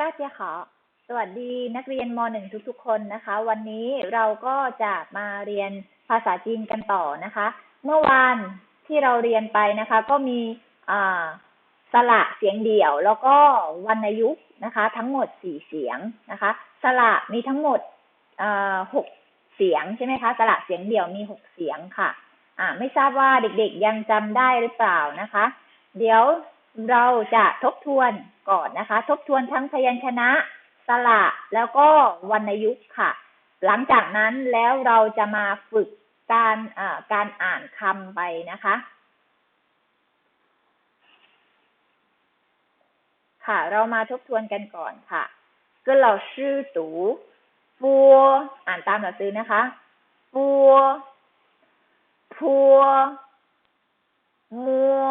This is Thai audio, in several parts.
大家好สวัสดีนักเรียนม .1 ทุกๆ คนนะคะ วันนี้เราก็จะมาเรียนภาษาจีนกันต่อนะคะ เมื่อวานที่เราเรียนไปนะคะ ก็มีอ่าสระเสียงเดี่ยว แล้วก็วรรณยุกต์นะคะ ทั้งหมดสี่เสียงนะคะ สระมีทั้งหมดอ่าหกเสียงใช่ไหมคะสระเสียงเดี่ยวมีหกเสียงค่ะ อ่า ไม่ทราบว่าเด็กๆยังจำได้หรือเปล่านะคะ เดี๋ยว เราจะทบทวนก่อนนะคะ ทบทวนทั้งพยัญชนะสระแล้วก็วรรณยุกต์ค่ะ หลังจากนั้นแล้วเราจะมาฝึกการอ่าการอ่านคำไปนะคะค่ะเรามาทบทวนกันก่อนค่ะก็เราชื่อตูฟัวอ่านตามเราซื้อนะคะฟัวพัวมัว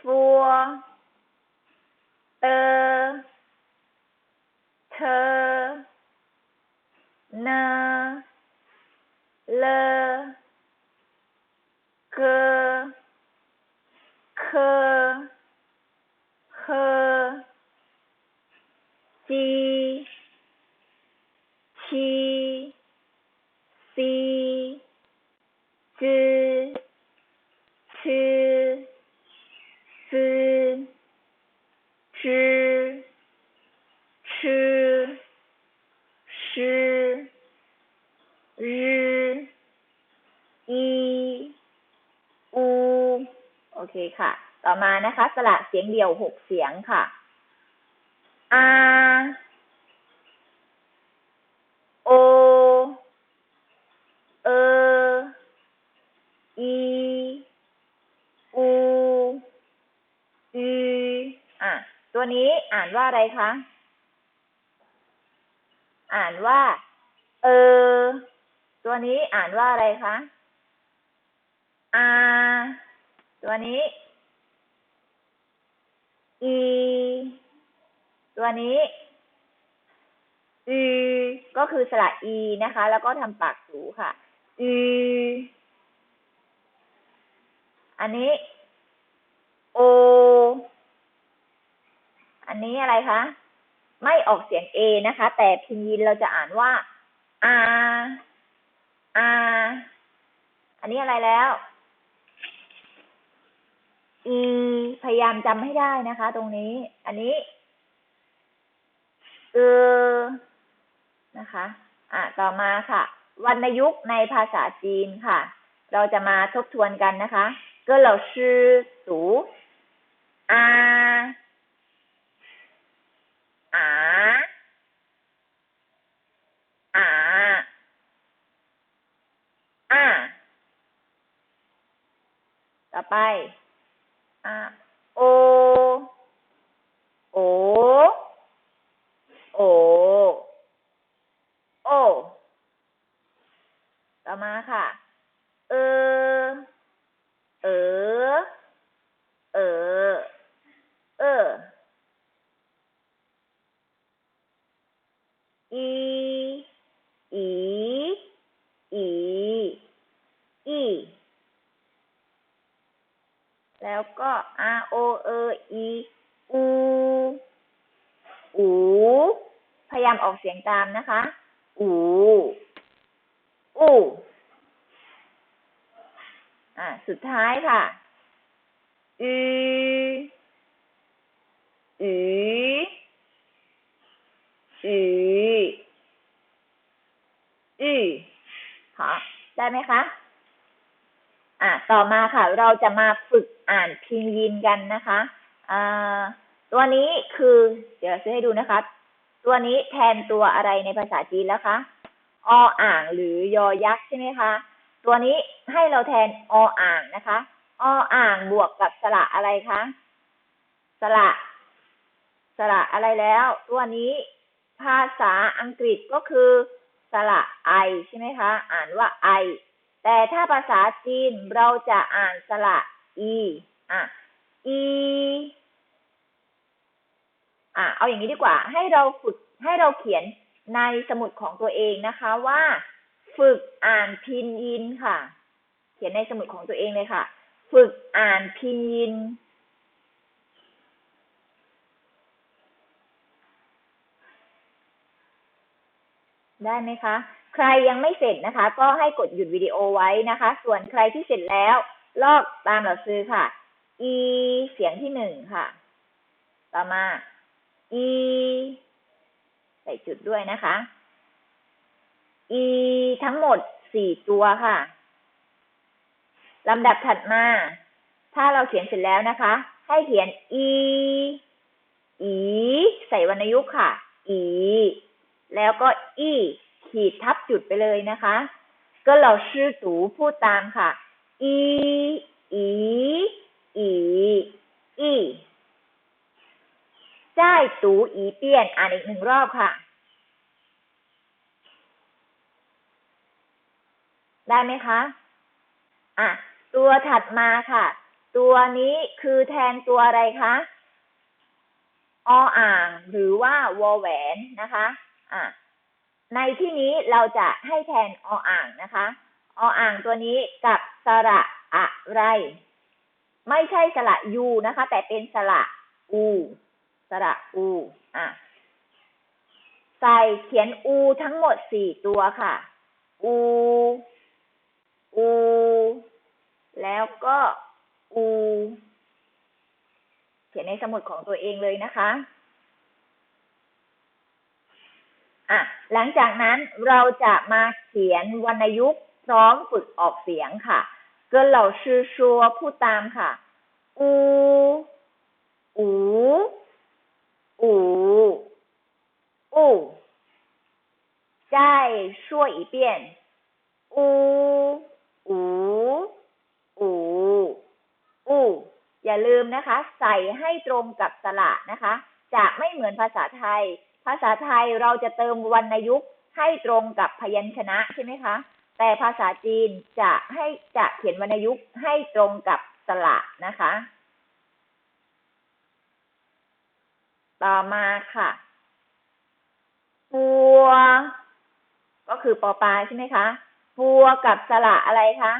ฟัวเตอเธอเนเลเกเคเคจีชีซีจืชื่อซื้อจือชื่อชื่อรือีอูโอ เคค่ะ ต่อมานะคะ สระเสียงเดี่ยวหกเสียงค่ะอาโอ เออีอู อืออะ ตัวนี้อ่านว่าอะไรคะ อ่านว่า เออ ตัวนี้อ่านว่าอะไรคะอา ตัวนี้ อีตัวนี้อืก็คือสระอีนะคะ แล้วก็ทำปากสูค่ะอือันนี้ โอ อันนี้อะไรคะ ไม่ออกเสียง A นะคะ แต่พิมพ์ยินเราจะอ่านว่าอาอาอันนี้อะไรแล้ว อีพยายามจำให้ได้นะคะ ตรงนี้ อันนี้เออนะคะ อะ ต่อมาค่ะ วรรณยุกต์ในภาษาจีนค่ะ เราจะมาทบทวนกันนะคะก็เราชื่อสูอาอาอาอาต่อไป อาโอ โอ โอ โอ ต่อมาค่ะ เออเอ ออกเสียงตามนะคะ อูอูอ่า สุดท้ายค่ะ อืออืออืออือค่ะได้ไหมคะ อ่า ต่อมาค่ะ เราจะมาฝึกอ่านพิมพ์ยินกันนะคะ อ่า ตัวนี้คือ เดี๋ยวจะให้ดูนะคะ ตัวนี้แทนตัวอะไรในภาษาจีนแล้วคะ ออ่างหรือยอยักษ์ใช่ไหมคะ ตัวนี้ให้เราแทนออ่างนะคะ ออ่างบวกกับสระอะไรคะ สระ สระอะไรแล้ว ตัวนี้ภาษาอังกฤษก็คือสระไอใช่ไหมคะ อ่านว่าไอ แต่ถ้าภาษาจีนเราจะอ่านสระอี อะ อี อ่าเอาอย่างนี้ดีกว่า ให้เราฝึกให้เราเขียนในสมุดของตัวเองนะคะว่า ฝึกอ่านพินยินค่ะ เขียนในสมุดของตัวเองเลยค่ะ ฝึกอ่านพินยิน ได้ไหมคะ ใครยังไม่เสร็จนะคะ ก็ให้กดหยุดวิดีโอไว้นะคะ ส่วนใครที่เสร็จแล้ว ลอกตามเราซื้อค่ะ อีเสียงที่หนึ่งค่ะ ต่อมา e ใส่จุดด้วยนะคะ e ทั้งหมดสี่ตัวค่ะลำดับถัดมา ถ้าเราเขียนเสร็จแล้วนะคะ ให้เขียน e อีใส่วรรณยุกต์ค่ะ อี แล้วก็อีขีดทับจุดไปเลยนะคะ ก็เราชื่อตูพูดตามค่ะ อี อี อี อี จ่ายตูอีเปี้ยน อ่านอีกหนึ่งรอบค่ะ ได้ไหมคะ อะ ตัวถัดมาค่ะ ตัวนี้คือแทนตัวอะไรคะออ่างหรือว่าวอแหวนนะคะ อะ ในที่นี้เราจะให้แทนออ่างนะคะออ่างตัวนี้กับสระอะไร ไม่ใช่สระยูนะคะ แต่เป็นสระอู สระอูอะใส่เขียนอูทั้งหมดสี่ตัวค่ะ อู อู แล้วก็อู เขียนในสมุดของตัวเองเลยนะคะอะหลังจากนั้นเราจะมาเขียนวรรณยุกต์พร้อมฝึกออกเสียงค่ะเกินเหล่าชื่อชัวพูดตามค่ะอูอู อู อู再说一遍อู อู อู อู อย่าลืมนะคะ ใส่ให้ตรงกับสระนะคะ จะไม่เหมือนภาษาไทย ภาษาไทยเราจะเติมวรรณยุกต์ให้ตรงกับพยัญชนะใช่ไหมคะ แต่ภาษาจีนจะให้จะเขียนวรรณยุกต์ให้ตรงกับสระนะคะ ต่อมาค่ะ ปัว ก็คือปอปลาใช่ไหมคะปัวกับสระอะไรคะ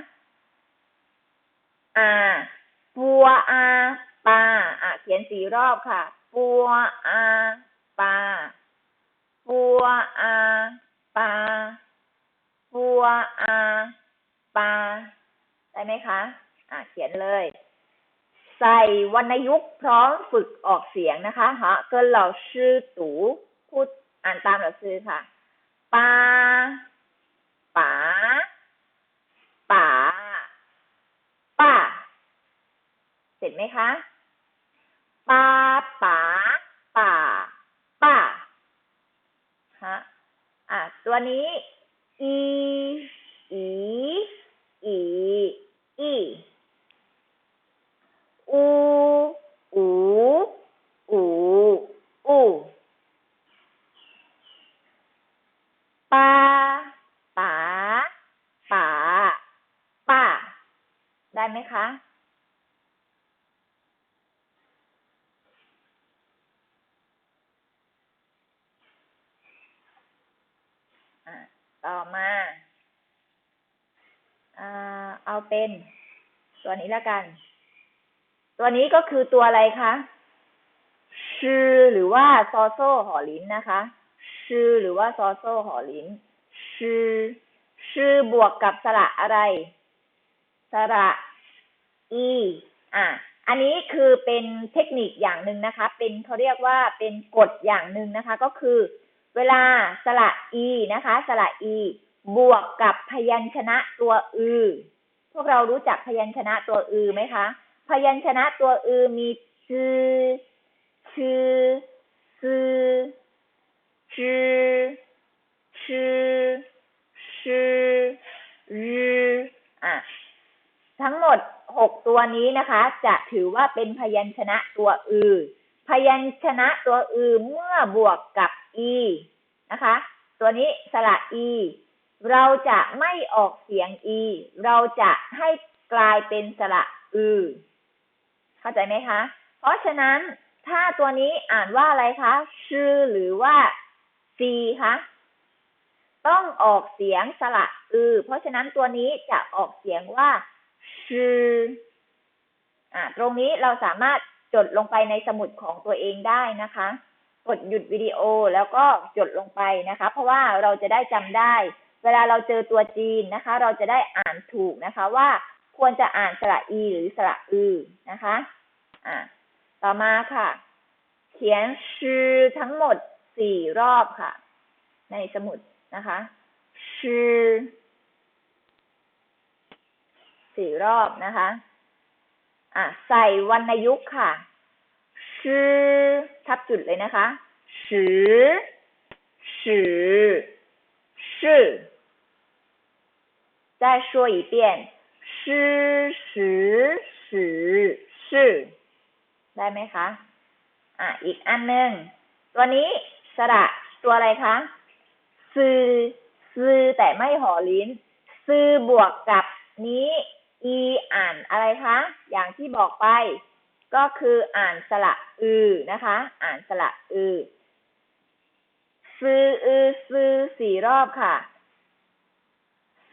อาปัวอาปาอะเขียนสี่รอบค่ะ ปัวอาปาปัวอาปาปัวอาปาได้ไหมคะ อะเขียนเลย ใส่วรรณยุกต์พร้อมฝึกออกเสียงนะคะฮะกินเหล่าชื่อตูพูดอ่านตามเหล่าชื่อค่ะปาป๋าป๋าป้าเสร็จไหมคะปาป๋าป่าป้าฮะอะตัวนี้อีอีอีอี อูอูอูอูปาป๋าป๋าป้า ได้ไหมคะอะต่อมาอ่าเอาเป็น ตัวนี้แล้วกัน ตัวนี้ก็คือตัวอะไรคะชื่อหรือว่าซอโซ่หอลิ้นนะคะชื่อหรือว่าซอโซ่หอลิ้นชื่อชื่อบวกกับสระอะไร สระอีอะอันนี้คือเป็นเทคนิคอย่างหนึ่งนะคะ เป็นเขาเรียกว่าเป็นกฎอย่างหนึ่งนะคะ ก็คือ เวลาสระอีนะคะ สระอีบวกกับพยัญชนะตัวอือ พวกเรารู้จักพยัญชนะตัวอือไหมคะ พยัญชนะตัวอือมีชือชือซือชือชือชือรืออะ ทั้งหมดหกตัวนี้นะคะ จะถือว่าเป็นพยัญชนะตัวอือ พยัญชนะตัวอือเมื่อบวกกับอีนะคะ ตัวนี้สระอีเราจะไม่ออกเสียงอี เราจะให้กลายเป็นสระอือ เข้าใจไหมคะ เพราะฉะนั้นถ้าตัวนี้อ่านว่าอะไรคะชื่อหรือว่าซีคะต้องออกเสียงสระอือ เพราะฉะนั้นตัวนี้จะออกเสียงว่าชื่ออ่าตรงนี้เราสามารถจดลงไปในสมุดของตัวเองได้นะคะ กดหยุดวิดีโอแล้วก็จดลงไปนะคะ เพราะว่าเราจะได้จำได้ เวลาเราเจอตัวจีนนะคะ เราจะได้อ่านถูกนะคะว่า ควรจะอ่านสระอีหรือสระอือนะคะ อ่า ต่อมาค่ะ เขียนชื่อทั้งหมดสี่รอบค่ะ ในสมุดนะคะชื่อสี่รอบนะคะ อ่ะใส่วรรณยุกต์ค่ะชื่อทับจุดเลยนะคะชื่อชื่อชื่อ再说一遍 ชื่อสือสือชื่อ ได้ไหมคะ อะ อีกอันหนึ่ง ตัวนี้สระตัวอะไรคะซื้อซื้อแต่ไม่ห่อลิ้น ซื้อบวกกับนี้ อีอ่านอะไรคะ อย่างที่บอกไป ก็คืออ่านสระอือนะคะ อ่านสระอือซื้ออือซื้อสี่รอบค่ะ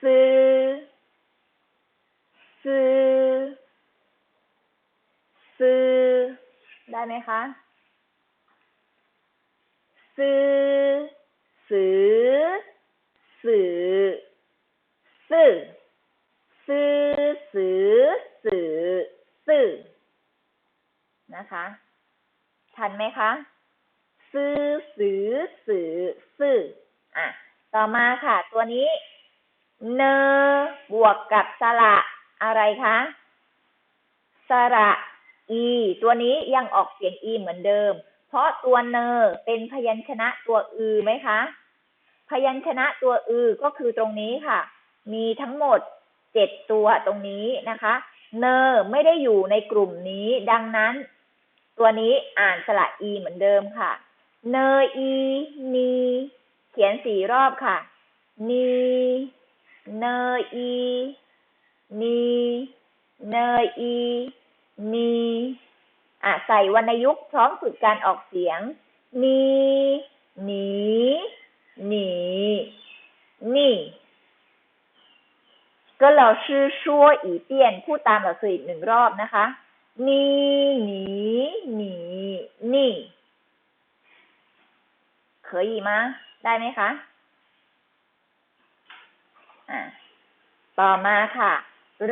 ซื้อ ซือซือได้ไหมคะ ซือสือสือซื่อซื่อสือสือซื่อนะคะทันไหมคะ ซื่อสือสือซื่ออะ ต่อมาค่ะ ตัวนี้ เน บวกกับสระ อะไรคะสระอีตัวนี้ยังออกเสียงอีเหมือนเดิม เพราะตัวเนเป็นพยัญชนะตัวอือไหมคะ พยัญชนะตัวอือก็คือตรงนี้ค่ะ มีทั้งหมดเจ็ดตัวตรงนี้นะคะ เนไม่ได้อยู่ในกลุ่มนี้ ดังนั้น ตัวนี้อ่านสระอีเหมือนเดิมค่ะ เนอีนีเขียนสี่รอบค่ะ นี เนอี นีเนอี นีอะใส่วรรณยุกต์พร้อมฝึกการออกเสียง นีหนีหนีนี่ก็เราชื่อชั่วอีเตีพูดตามเราสื่อหนึ่งรอบนะคะนีหนีหนีนี่เคยมได้ไหมคะ อะต่อมาค่ะ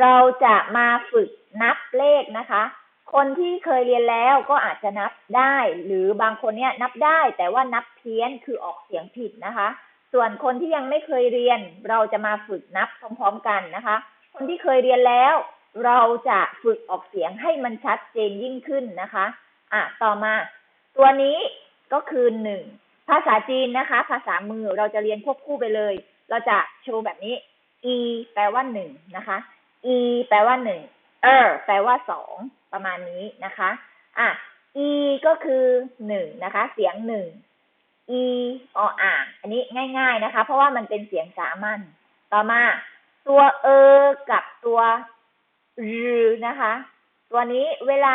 เราจะมาฝึกนับเลขนะคะ คนที่เคยเรียนแล้วก็อาจจะนับได้ หรือบางคนเนี่ยนับได้ แต่ว่านับเพี้ยนคือออกเสียงผิดนะคะ ส่วนคนที่ยังไม่เคยเรียน เราจะมาฝึกนับพร้อมๆกันนะคะ คนที่เคยเรียนแล้ว เราจะฝึกออกเสียงให้มันชัดเจนยิ่งขึ้นนะคะ อะต่อมา ตัวนี้ก็คือหนึ่งภาษาจีนนะคะ ภาษามือเราจะเรียนควบคู่ไปเลย เราจะโชว์แบบนี้ e แปลว่าหนึ่งนะคะ e แปลว่าหนึ่ง er แปลว่าสองประมาณนี้นะคะ อะ e ก็คือหนึ่งนะคะ เสียงหนึ่ง e ออ่างอันนี้ง่าย ๆนะคะ เพราะว่ามันเป็นเสียงสามัญต่อมา ตัวเออกับตัวรือนะคะ ตัวนี้เวลา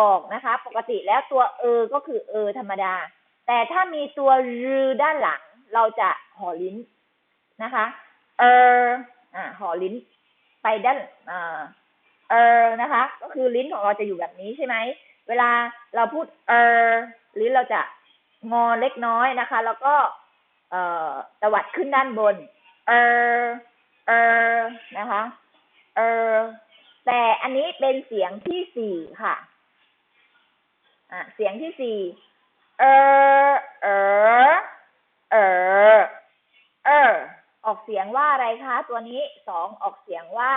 ออกนะคะ ปกติแล้วตัวเออก็คือเออธรรมดา แต่ถ้ามีตัวรือด้านหลัง เราจะห่อลิ้นนะคะ เอออ่าห่อลิ้น ไปด้านอ่าเออนะคะ ก็คือลิ้นของเราจะอยู่แบบนี้ใช่ไหม เวลาเราพูดเออลิ้นเราจะงอเล็กน้อยนะคะ แล้วก็ เอ่อตวัดขึ้นด้านบน เออเออนะคะ เออแต่อันนี้เป็นเสียงที่สี่ค่ะ อะ เสียงที่สี่ เออเออเออเออ ออกเสียงว่าอะไรคะ ตัวนี้สองออกเสียงว่า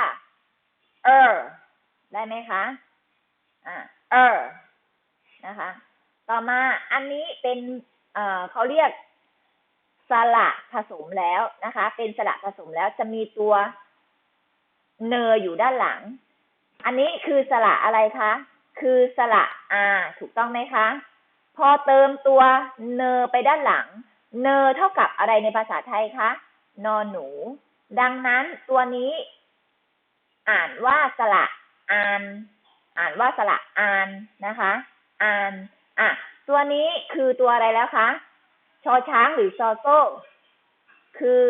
เออ ได้ไหมคะ อ่า เออ นะคะ ต่อมาอันนี้เป็นเอ่อเขาเรียกสระผสมแล้วนะคะ เป็นสระผสมแล้วจะมีตัวเนยอยู่ด้านหลัง อันนี้คือสระอะไรคะ คือสระอาถูกต้องไหมคะ พอเติมตัวเนอไปด้านหลัง เนอเท่ากับอะไรในภาษาไทยคะ นอนหนู ดังนั้นตัวนี้ อ่านว่าสระอาน อ่านว่าสระอานนะคะอานอะตัวนี้คือตัวอะไรแล้วคะชอช้างหรือซอโซ่ คือ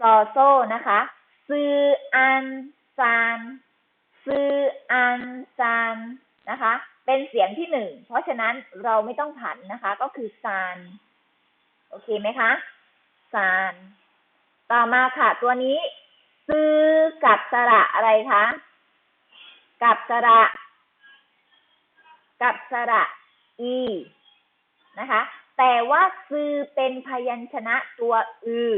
ซอโซ่นะคะซืออันซานซืออันซานนะคะ เป็นเสียงที่หนึ่ง เพราะฉะนั้นเราไม่ต้องผันนะคะ ก็คือซาน โอเคไหมคะ ซาน ต่อมาค่ะ ตัวนี้ซื้อกับสระอะไรคะกับสระ กับสระอีนะคะ แต่ว่าซื้อเป็นพยัญชนะตัวอือ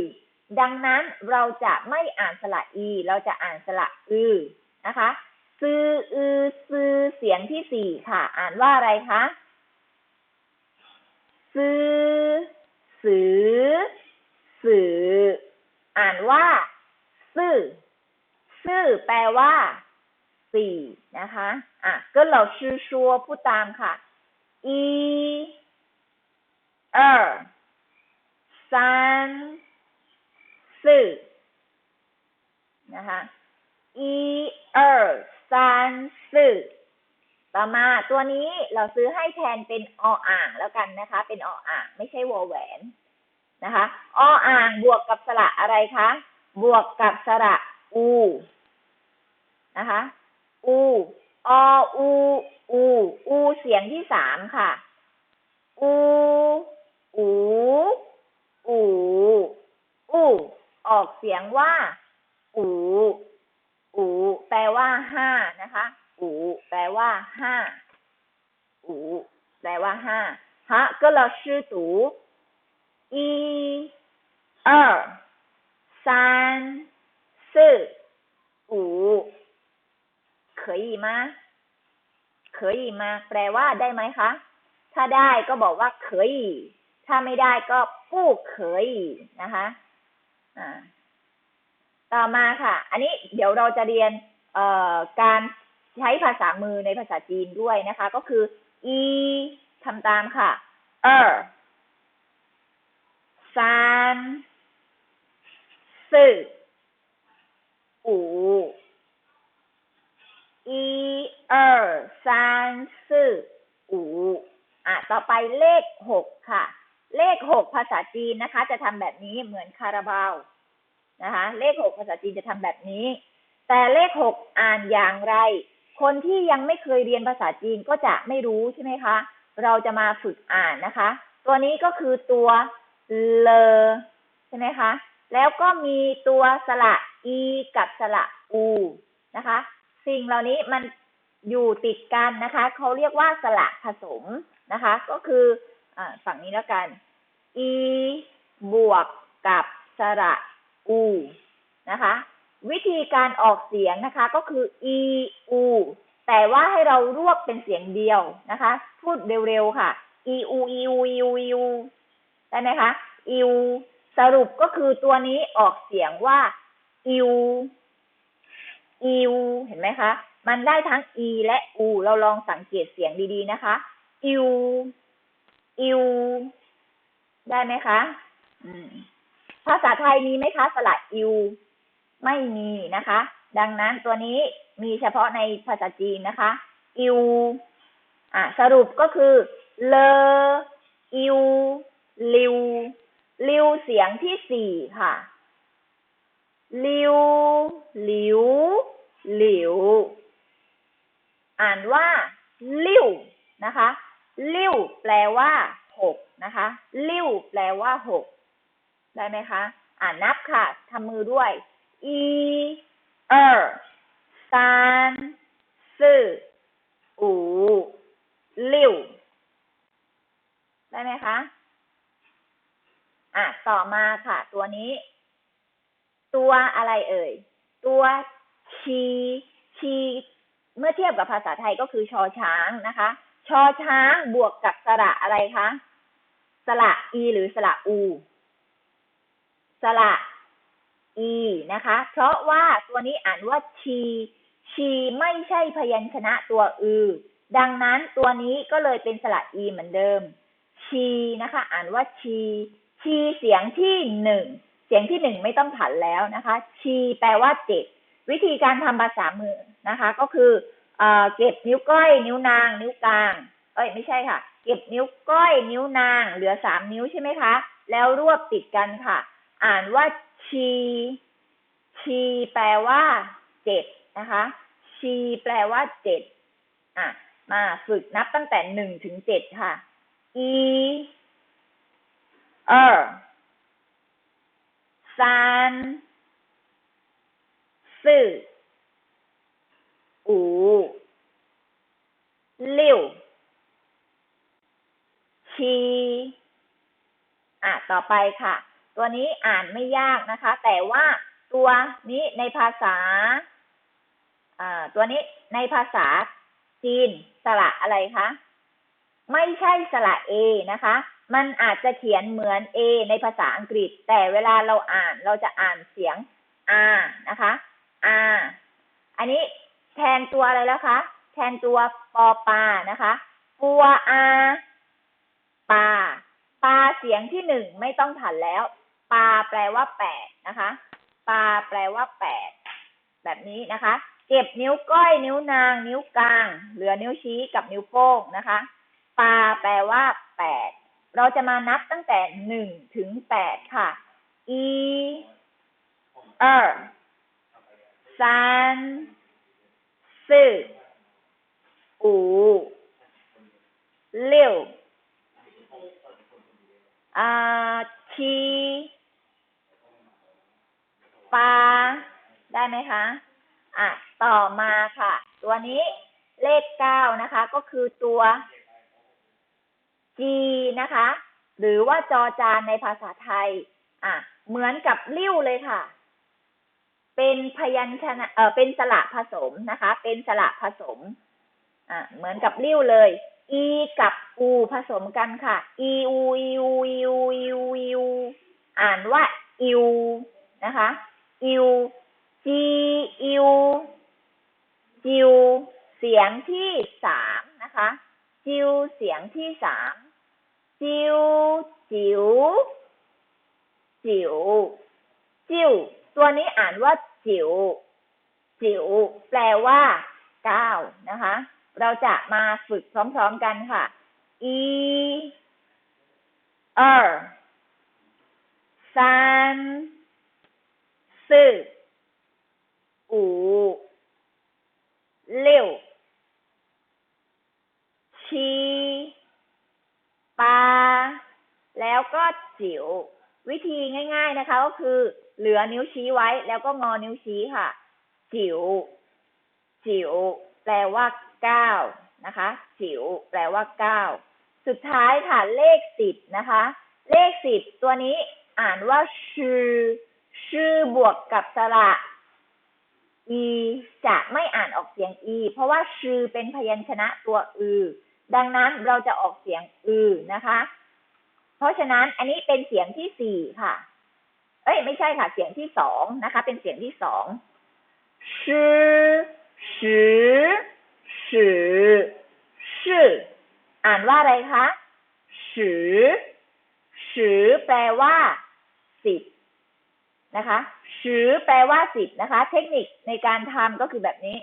ดังนั้นเราจะไม่อ่านสระอี เราจะอ่านสระอือนะคะซื้ออือซื้อเสียงที่สี่ค่ะ อ่านว่าอะไรคะซื้อสือ สือ อ่านว่า ซื่อ ซื่อ แปลว่าสี่นะคะอะก็เราชื่อชัวพูดตามค่ะอีเออสามสี่นะคะอีเออสามสี่ต่อมาตัวนี้เราซื้อให้แทนเป็นอออ่างแล้วกันนะคะ เป็นอออ่าง ไม่ใช่วอแหวนนะคะอออ่างบวกกับสระอะไรคะ บวกกับสระอู นะคะ อูออู อู อู เสียงที่สามค่ะ อู อู อู อู ออกเสียงว่า อู อู แปลว่าห้านะคะ อู แปลว่าห้า อู แปลว่าห้าฮะก็เราชื่อตู一二三四五 เคยมาเคยมา แปลว่าได้ไหมคะ ถ้าได้ก็บอกว่าเคย ถ้าไม่ได้ก็ปู้เคยนะคะ อ่า ต่อมาค่ะ อันนี้เดี๋ยวเราจะเรียน เอ่อ การใช้ภาษามือในภาษาจีนด้วยนะคะ ก็คือ อีทำตามค่ะ เออสามสี่五一二三四五อ่ะ ต่อไปเลขหกค่ะ เลขหกภาษาจีนนะคะ จะทำแบบนี้เหมือนคาราบาวนะคะ เลขหกภาษาจีนจะทำแบบนี้ แต่เลขหกอ่านอย่างไร คนที่ยังไม่เคยเรียนภาษาจีนก็จะไม่รู้ใช่ไหมคะ เราจะมาฝึกอ่านนะคะ ตัวนี้ก็คือตัวเลอใช่ไหมคะ แล้วก็มีตัวสระอีกับสระอูนะคะ สิ่งเหล่านี้มันอยู่ติดกันนะคะเขาเรียกว่าสระผสมนะคะ ก็คืออฝั่งนี้แล้วกัน e บวกกับสระอูนะคะ วิธีการออกเสียงนะคะก็คือ e u แต่ว่าให้เรารวบเป็นเสียงเดียวนะคะ พูดเร็วๆค่ะ e u e u e u e u ได้ไหมคะ e u สรุปก็คือตัวนี้ออกเสียงว่า e u e u เห็นไหมคะ มันได้ทั้ง e และ u เราลองสังเกตเสียงดีๆนะคะ e u e u ได้ไหมคะอืมภาษาไทยมีไหมคะ สระ e u ไม่มีนะคะ ดังนั้นตัวนี้มีเฉพาะในภาษาจีนนะคะ อิวอะสรุปก็คือ เลอิวลิวลิวเสียงที่สี่ค่ะ ลิว หลิว หลิว อ่านว่า ลิ้ว นะคะ ลิ้ว แปลว่าหกนะคะ ลิ้ว แปลว่าหกได้ไหมคะ อ่านนับค่ะทำมือด้วย อีเออสามสี่อูลิ้ว ได้ไหมคะ อะ ต่อมาค่ะ ตัวนี้ ตัวอะไรเอ่ย ตัวชีชีเมื่อเทียบกับภาษาไทยก็คือชอช้างนะคะ ชอช้างบวกกับสระอะไรคะสระอีหรือสระอู สระ e นะคะ เพราะว่าตัวนี้อ่านว่าชี ชีไม่ใช่พยัญชนะตัวอือ ดังนั้นตัวนี้ก็เลยเป็นสระ e เหมือนเดิม ชีนะคะ อ่านว่าชี ชีเสียงที่หนึ่ง เสียงที่หนึ่งไม่ต้องผันแล้วนะคะ ชีแปลว่าเจ็ดวิธีการทำภาษามือนะคะ ก็คือเอเก็บนิ้วก้อย นิ้วนาง นิ้วกลาง เอ้ยไม่ใช่ค่ะ เก็บนิ้วก้อย นิ้วนาง เหลือสามนิ้วใช่ไหมคะ แล้วรวบติดกันค่ะ อ่านว่าชี ชีแปลว่าเจ็ดนะคะ ชีแปลว่าเจ็ดอะมาฝึกนับตั้งแต่หนึ่งถึงเจ็ดค่ะ อี二三四五六七อ่ะต่อไปค่ะ ตัวนี้อ่านไม่ยากนะคะ แต่ว่าตัวนี้ในภาษา อ่า ตัวนี้ในภาษาจีนสระอะไรคะ ไม่ใช่สระเอนะคะ มันอาจจะเขียนเหมือน A ในภาษาอังกฤษ แต่เวลาเราอ่านเราจะอ่านเสียง R นะคะ R อันนี้แทนตัวอะไรแล้วคะ แทนตัวปอปานะคะปัว R ปาปาเสียงที่หนึ่งไม่ต้องผันแล้วปาแปลว่าแปดนะคะปาแปลว่าแปดแบบนี้นะคะ เก็บนิ้วก้อยนิ้วนาง นิ้วกลาง เหลือนิ้วชี้กับนิ้วโป้งนะคะปาแปลว่าแปด เราจะมานับตั้งแต่หนึ่งถึงแปดค่ะอีเออสามสี่อูเลี้อาชีปาได้ไหมคะ อะ ต่อมาค่ะ ตัวนี้เลขเก้านะคะ ก็คือตัว G นะคะ หรือว่าจอจานในภาษาไทย อะ เหมือนกับลิ้วเลยค่ะ เป็นพยัญชนะเออเป็นสระผสมนะคะ เป็นสระผสม อะ เหมือนกับลิ้วเลย e กับ u ผสมกันค่ะ e u e u e u e u e u อ่านว่าอิวนะคะอิว g อิวจิวเสียงที่สามนะคะ จิวเสียงที่สาม จิ๋วจิ๋วจิ๋วจิ๋วตัวนี้อ่านว่าจิ๋วจิ๋วแปลว่าเก้านะคะ เราจะมาฝึกพร้อมๆกันค่ะอีเออสามสี่五六 แล้วก็จิ๋ววิธีง่าย ๆนะคะ ก็คือ เหลือนิ้วชี้ไว้ แล้วก็งอนิ้วชี้ค่ะ จิ๋วจิ๋วแปลว่าเก้านะคะ จิ๋วแปลว่าเก้าสุดท้ายค่ะเลขสิบนะคะ เลขสิบตัวนี้อ่านว่าชื่อชื่อบวกกับสระ e จะไม่อ่านออกเสียง e เพราะว่าชื่อเป็นพยัญชนะตัวอือ ดังนั้นเราจะออกเสียงอือนะคะ เพราะฉะนั้นอันนี้เป็นเสียงที่สี่ค่ะ เอ้ย ไม่ใช่ค่ะ เสียงที่สองนะคะ เป็นเสียงที่สองชื่อชื่อชื่อชื่ออ่านว่าอะไรคะชื่อชื่อแปลว่าสิบนะคะชื่อแปลว่าสิบนะคะ เทคนิคในการทำก็คือแบบนี้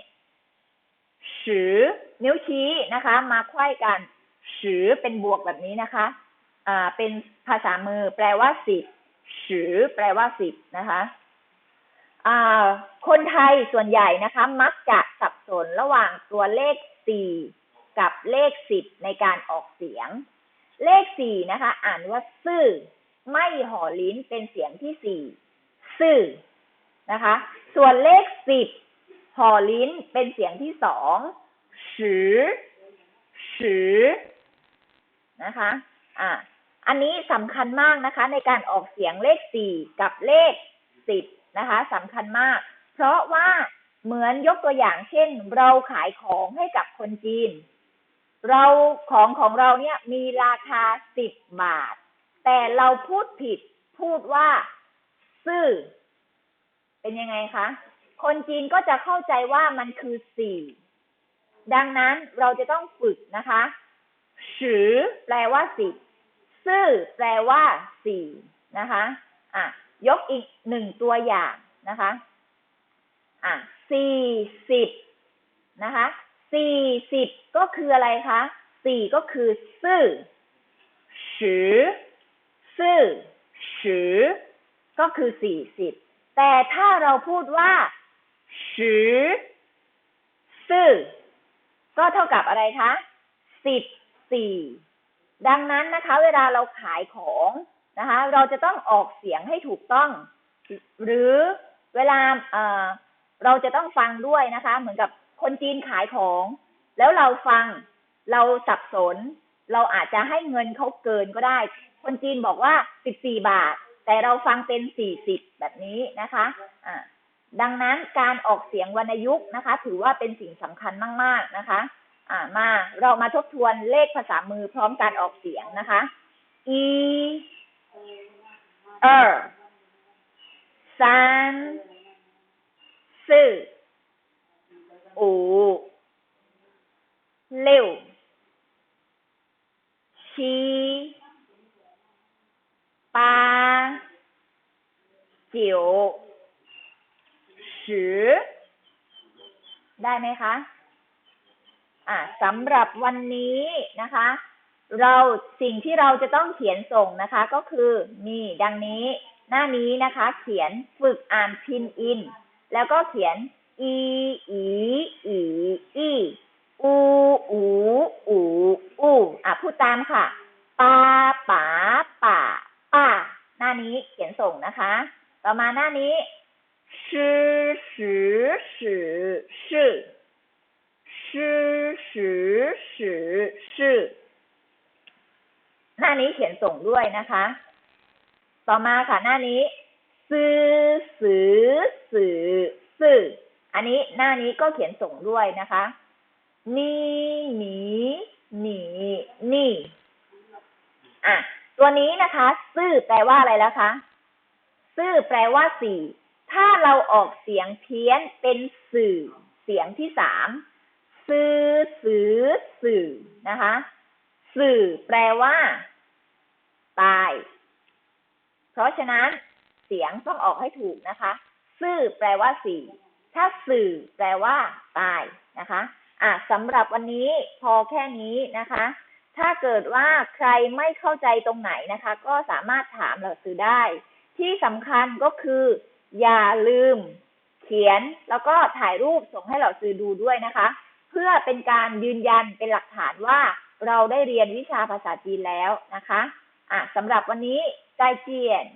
ชื่อนิ้วชี้นะคะ มาไขว้กันชื่อเป็นบวกแบบนี้นะคะ อ่าเป็นภาษามือ แปลว่าสิบชื่อแปลว่าสิบนะคะอ่าคนไทยส่วนใหญ่นะคะ มักจะสับสนระหว่างตัวเลขสี่กับเลขสิบในการออกเสียง เลขสี่นะคะ อ่านว่าซื่อ ไม่ห่อลิ้นเป็นเสียงที่สี่ซื่อนะคะ ส่วนเลขสิบห่อลิ้นเป็นเสียงที่สองสือสือนะคะ อ่า อันนี้สำคัญมากนะคะ ในการออกเสียงเลขสี่กับเลขสิบนะคะสำคัญมาก เพราะว่าเหมือนยกตัวอย่างเช่น เราขายของให้กับคนจีน เราของของเราเนี่ยมีราคาสิบบาท แต่เราพูดผิดพูดว่า ซื่อ เป็นยังไงคะ คนจีนก็จะเข้าใจว่ามันคือสี่ดังนั้นเราจะต้องฝึกนะคะสือแปลว่าสิบ ซื่อแปลว่าสี่นะคะอะยกอีกหนึ่งตัวอย่างนะคะอะสี่สิบนะคะสี่สิบก็คืออะไรคะสี่ก็คือซื่อสือซื่อสือก็คือสี่สิบแต่ถ้าเราพูดว่าสือซื่อก็เท่ากับอะไรคะสิบสี่ ดังนั้นนะคะ เวลาเราขายของนะคะ เราจะต้องออกเสียงให้ถูกต้อง หรือเวลาเอ่อเราจะต้องฟังด้วยนะคะ เหมือนกับคนจีนขายของ แล้วเราฟังเราสับสน เราอาจจะให้เงินเขาเกินก็ได้ คนจีนบอกว่าสิบสี่บาท แต่เราฟังเป็นสี่สิบแบบนี้นะคะอ่าดังนั้นการออกเสียงวรรณยุกต์นะคะ ถือว่าเป็นสิ่งสำคัญมาก ๆนะคะ อ่ามาเรามาทบทวนเลขภาษามือพร้อมการออกเสียงนะคะ e 二三四五六七八九十ได้ไหมคะ อ่าสำหรับวันนี้นะคะ เราสิ่งที่เราจะต้องเขียนส่งนะคะ ก็คือมีดังนี้ หน้านี้นะคะ เขียนฝึกอ่านพินอิน แล้วก็เขียนอีอีอีอีอูอูอูอูอะพูดตามค่ะปาป๋าป่าป้าหน้านี้เขียนส่งนะคะ ต่อมาหน้านี้ชื่อสือสือชื่อชื่อ สือสือสือหน้านี้เขียนส่งด้วยนะคะ ต่อมาค่ะหน้านี้ซื้อสือสือสื่ออันนี้หน้านี้ก็เขียนส่งด้วยนะคะนี่หนีหนีนี่อะตัวนี้นะคะ ซื่อแปลว่าอะไรแล้วคะ ซื่อแปลว่าสี่ ถ้าเราออกเสียงเพี้ยนเป็นสื่อเสียงที่สาม ซื้อสือสื่อนะคะ สื่อแปลว่า ตาย เพราะฉะนั้นเสียงต้องออกให้ถูกนะคะ ซื่อแปลว่าสี่ถ้าสื่อแปลว่า ตายนะคะอะสำหรับวันนี้พอแค่นี้นะคะ ถ้าเกิดว่าใครไม่เข้าใจตรงไหนนะคะ ก็สามารถถามเราซื้อได้ ที่สำคัญก็คือ อย่าลืม เขียนแล้วก็ถ่ายรูปส่งให้เราซื้อดูด้วยนะคะ พื่อเป็นการยืนยันเป็นหลักฐานว่าเราได้เรียนวิชาภาษาจีนแล้วนะคะอะสำหรับวันนี้ใจเจียน